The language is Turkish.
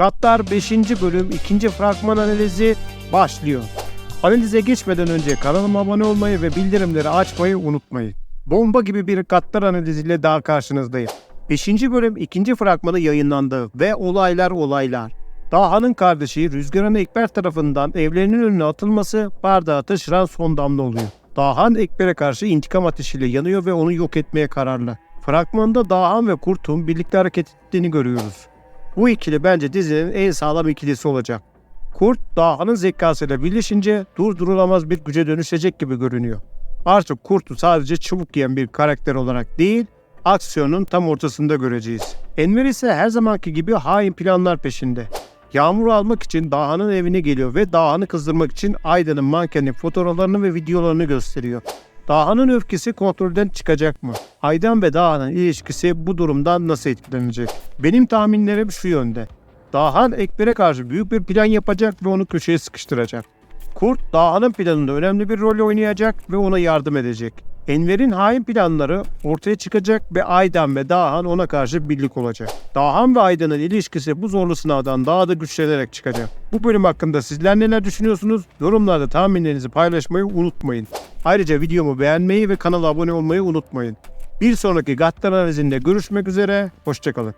Gattar 5. bölüm 2. fragman analizi başlıyor. Analize geçmeden önce kanalıma abone olmayı ve bildirimleri açmayı unutmayın. Bomba gibi bir Gattar analiziyle daha karşınızdayım. 5. bölüm 2. fragmanı yayınlandı ve olaylar olaylar. Daha'nın kardeşi Rüzgar'ın Ekber tarafından evlerinin önüne atılması bardağı taşıran son damla oluyor. Dahan Ekber'e karşı intikam ateşiyle yanıyor ve onu yok etmeye kararlı. Fragmanda Dahan ve Kurt'un birlikte hareket ettiğini görüyoruz. Bu ikili bence dizinin en sağlam ikilisi olacak. Kurt, Daha'nın zekasıyla birleşince durdurulamaz bir güce dönüşecek gibi görünüyor. Artık Kurt'u sadece çabuk yiyen bir karakter olarak değil, aksiyonun tam ortasında göreceğiz. Enver ise her zamanki gibi hain planlar peşinde. Yağmur'u almak için Daha'nın evine geliyor ve Daha'nı kızdırmak için Ayda'nın mankenin fotoğraflarını ve videolarını gösteriyor. Daha'nın öfkesi kontrolden çıkacak mı? Aydan ve Daha'nın ilişkisi bu durumdan nasıl etkilenecek? Benim tahminlerim şu yönde. Dahan Ekber'e karşı büyük bir plan yapacak ve onu köşeye sıkıştıracak. Kurt, Daha'nın planında önemli bir rol oynayacak ve ona yardım edecek. Enver'in hain planları ortaya çıkacak ve Aydan ve Dahan ona karşı birlik olacak. Dahan ve Aydan'ın ilişkisi bu zorlu sınavdan daha da güçlenerek çıkacak. Bu bölüm hakkında sizler neler düşünüyorsunuz? Yorumlarda tahminlerinizi paylaşmayı unutmayın. Ayrıca videomu beğenmeyi ve kanala abone olmayı unutmayın. Bir sonraki Gattar analizinde görüşmek üzere, hoşçakalın.